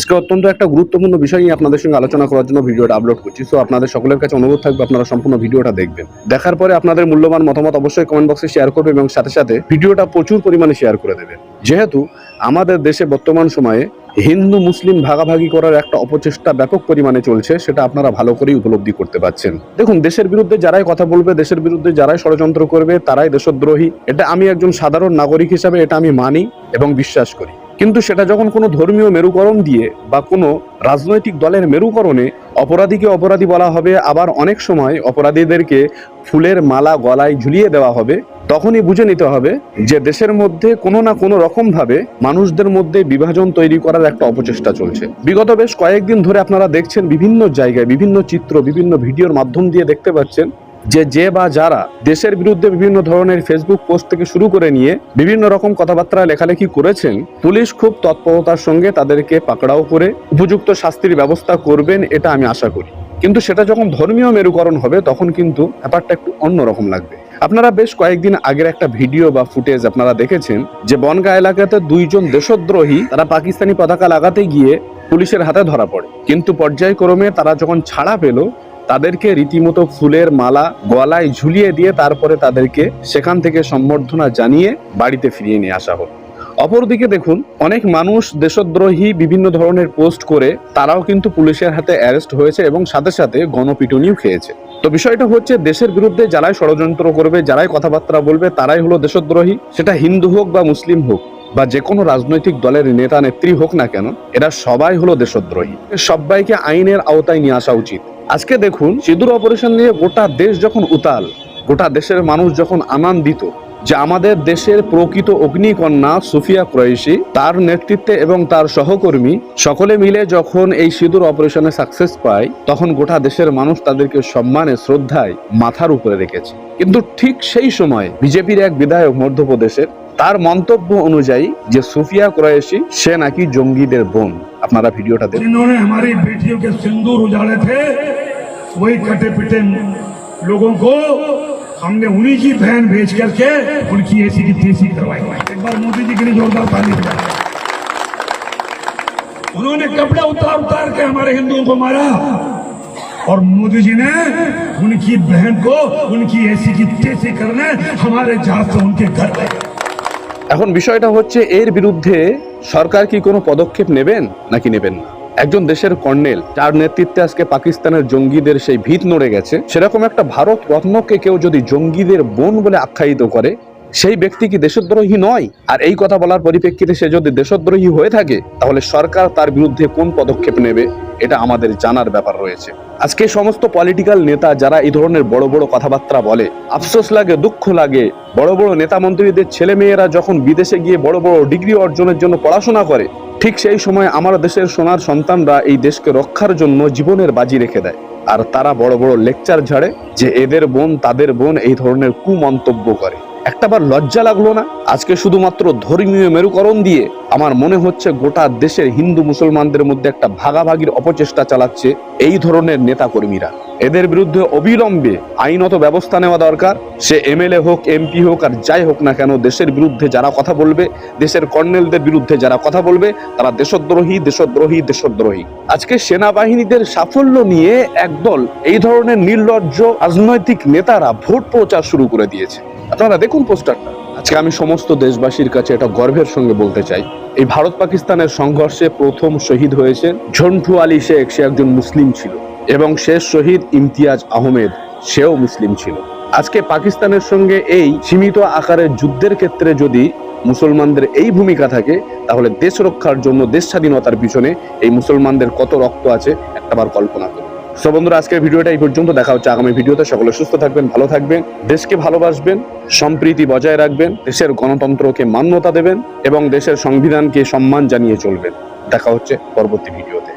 আজকে অত্যন্ত একটা গুরুত্বপূর্ণ বিষয় নিয়ে আপনাদের সঙ্গে আলোচনা করার জন্য ভিডিওটা আপলোড করছি। সো আপনাদের সকলের কাছে অনুরোধ থাকবে আপনারা সম্পূর্ণ ভিডিওটা দেখবেন। দেখার পরে আপনাদের মূল্যবান মতামত অবশ্যই কমেন্ট বক্সে শেয়ার করবে এবং সাথে সাথে ভিডিওটা প্রচুর পরিমাণে শেয়ার করে দেবেন যেহেতু আমাদের দেশে বর্তমান সময়ে হিন্দু মুসলিম ভাগাভাগি করার একটা অপচেষ্টা ব্যাপক পরিমাণে চলছে, সেটা আপনারা ভালো করেই উপলব্ধি করতে পারছেন। দেখুন, দেশের বিরুদ্ধে যারাই কথা বলবে, দেশের বিরুদ্ধে যারাই ষড়যন্ত্র করবে, তারাই দেশদ্রোহী। এটা আমি একজন সাধারণ নাগরিক হিসাবে এটা আমি মানি এবং বিশ্বাস করি। কিন্তু সেটা যখন কোনো ধর্মীয় মেরুকরণ দিয়ে বা কোনো রাজনৈতিক দলের মেরুকরণে অপরাধীকে অপরাধী বলা হবে, আবার অনেক সময় অপরাধীদেরকে ফুলের মালা গলায় ঝুলিয়ে দেওয়া হবে, তখনই বুঝে নিতে হবে যে দেশের মধ্যে কোনো না কোনো রকম ভাবে মানুষদের মধ্যে বিভাজন তৈরি করার একটা অপচেষ্টা চলছে। বিগত বেশ কয়েকদিন ধরে আপনারা দেখছেন বিভিন্ন জায়গায় বিভিন্ন চিত্র, বিভিন্ন ভিডিওর মাধ্যম দিয়ে দেখতে পাচ্ছেন যে যে বা যারা দেশের বিরুদ্ধে বিভিন্ন ধরনের ফেসবুক পোস্ট থেকে শুরু করে নিয়ে বিভিন্ন রকম কথাবার্তা লেখালেখি করেছেন, পুলিশ খুব তৎপরতার সঙ্গে তাদেরকে পাকড়াও করে উপযুক্ত শাস্তির ব্যবস্থা করবেন এটা আমি আশা করি। কিন্তু সেটা যখন ধর্মীয় মেরুকরণ হবে, তখন কিন্তু ব্যাপারটা একটু অন্যরকম লাগবে। আপনারা বেশ কয়েকদিন আগের একটা ভিডিও বা ফুটেজ আপনারা দেখেছেন যে বনগা এলাকাতে দুইজন দেশদ্রোহী, তারা পাকিস্তানি পতাকা লাগাতে গিয়ে পুলিশের হাতে ধরা পড়ে। কিন্তু পর্যায়ক্রমে তারা যখন ছাড়া পেল তাদেরকে রীতিমতো ফুলের মালা গলায় ঝুলিয়ে দিয়ে তারপরে তাদেরকে সেখান থেকে সম্বর্ধনা জানিয়ে বাড়িতে ফিরিয়ে নিয়ে আসা হলো। অপরদিকে দেখুন, অনেক মানুষ দেশদ্রোহী বিভিন্ন ধরনের পোস্ট করে তারাও কিন্তু পুলিশের হাতে অ্যারেস্ট হয়েছে এবং সাথে সাথে গণপিটুনিও খেয়েছে। তো বিষয়টা হচ্ছে, দেশের বিরুদ্ধে যারাই ষড়যন্ত্র করবে, যারাই কথাবার্তা বলবে, তারাই হলো দেশদ্রোহী। সেটা হিন্দু হোক বা মুসলিম হোক, বা যে কোনো রাজনৈতিক দলের নেতা, নেত্রী হোক না কেন, এরা সবাই হলো দেশদ্রোহী। সবাইকে আইনের আওতায় নিয়ে আসা উচিত। আজকে দেখুন, সিঁদুর অপারেশন নিয়ে গোটা দেশ যখন উতাল, গোটা দেশের মানুষ যখন আনন্দিত যে আমাদের দেশের প্রকৃত অগ্নিকন্যা সুফিয়া ক্রয়েশি তার নেতৃত্বে এবং তার সহকর্মী সকলে মিলে যখন এই সিঁদুর অপারেশনে সাকসেস পায়, তখন গোটা দেশের মানুষ তাদেরকে সম্মানে, শ্রদ্ধায় মাথার উপরে রেখেছে। কিন্তু ঠিক সেই সময় বিজেপির এক বিধায়ক মধ্যপ্রদেশের তার মন্তব্য অনুযায়ী যে সুফিয়া ক্রয়েশি সে নাকি জঙ্গিদের বোন আপনারা ভিডিওটা দেখুন जिन्होंने हमारी बेटियों के सिंदूर उजाड़े थे वही कटे पिटे लोगों को हमने उन्हीं की बहन भेज करके उनकी ऐसी की तेजी करवाई एक बार मोदी जी के लिए जोरदार ताली बजाएं। उन्होंने कपड़े उतार उतार के हमारे हिंदुओं को मारा और मोदी जी ने उनकी बहन को उनकी ऐसी की तेजी करने हमारे जहाज से उनके घर गए এখন বিষয়টা হচ্ছে, এর বিরুদ্ধে সরকার কি কোনো পদক্ষেপ নেবেন নাকি নেবেন না? একজন দেশের কর্নেল, যার নেতৃত্বে আজকে পাকিস্তানের জঙ্গিদের সেই ভিত নড়ে গেছে, সেরকম একটা ভারত রত্নকে কেউ যদি জঙ্গিদের বোন বলে আখ্যায়িত করে, সেই ব্যক্তি কি দেশদ্রোহী নয়? আর এই কথা বলার পরিপ্রেক্ষিতে সে যদি দেশদ্রোহী হয়ে থাকে, তাহলে সরকার তার বিরুদ্ধে কোন পদক্ষেপ নেবে? এটা আমাদের জানার ব্যাপার রয়েছে। আজকে সমস্ত পলিটিক্যাল নেতা যারা এই ধরনের বড় বড় কথাবার্তা বলে, আফসোস লাগে, দুঃখ লাগে, বড় বড় নেতা মন্ত্রীদের ছেলে মেয়েরা যখন বিদেশে গিয়ে বড় বড় ডিগ্রি অর্জনের জন্য পড়াশোনা করে, ঠিক সেই সময় আমার দেশের সোনার সন্তানরা এই দেশকে রক্ষার জন্য জীবনের বাজি রেখে দেয়। আর তারা বড় বড় লেকচার ঝাড়ে যে এদের বোন, তাদের বোন এই ধরনের কুমন্তব্য করে। একটাবার লজ্জা লাগল না? আজকে শুধুমাত্র ধর্মীয় মেরুকরণ দিয়ে আমার মনে হচ্ছে গোটা দেশের হিন্দু মুসলমানদের মধ্যে একটা ভাগাভাগির অপচেষ্টা চালাচ্ছে এই ধরনের নেতাকর্মীরা। এদের বিরুদ্ধে অবিলম্বে আইনত ব্যবস্থা নেওয়া দরকার। সে এমএলএ হোক, এমপি হোক আর যাই হোক না কেন, দেশের বিরুদ্ধে যারা কথা বলবে, দেশের কর্নেলদের বিরুদ্ধে যারা কথা বলবে, তারা দেশদ্রোহী দেশদ্রোহী দেশদ্রোহী। আজকে সেনাবাহিনীদের সাফল্য নিয়ে একদল এই ধরনের নির্লজ্জ রাজনৈতিক নেতারা ভোট প্রচার শুরু করে দিয়েছে। আপনারা দেখুন পোস্টারটা। আজকে আমি সমস্ত দেশবাসীর কাছে এটা গর্বের সঙ্গে বলতে চাই। এই ভারত পাকিস্তানের সংঘর্ষে প্রথম শহীদ হয়েছে ঝন্টু আলী শেখ। সে একজন মুসলিম ছিল এবং শেষ শহীদ ইমতিয়াজ আহমেদ। সেও মুসলিম ছিল। আজকে পাকিস্তানের সঙ্গে এই সীমিত আকারের যুদ্ধের ক্ষেত্রে যদি মুসলমানদের এই ভূমিকা থাকে, তাহলে দেশ রক্ষার জন্য, দেশ স্বাধীনতার পিছনে এই মুসলমানদের কত রক্ত আছে, একটাবার কল্পনা করুন। সো বন্ধুরা, আজকের ভিডিওটা এই পর্যন্ত। দেখা হচ্ছে আগামী ভিডিওতে। সকলে সুস্থ থাকবেন, ভালো থাকবেন, দেশকে ভালোবাসবেন, সম্প্রীতি বজায় রাখবেন, দেশের গণতন্ত্রকে মান্যতা দেবেন এবং দেশের সংবিধানকে সম্মান জানিয়ে চলবেন। দেখা হচ্ছে পরবর্তী ভিডিওতে।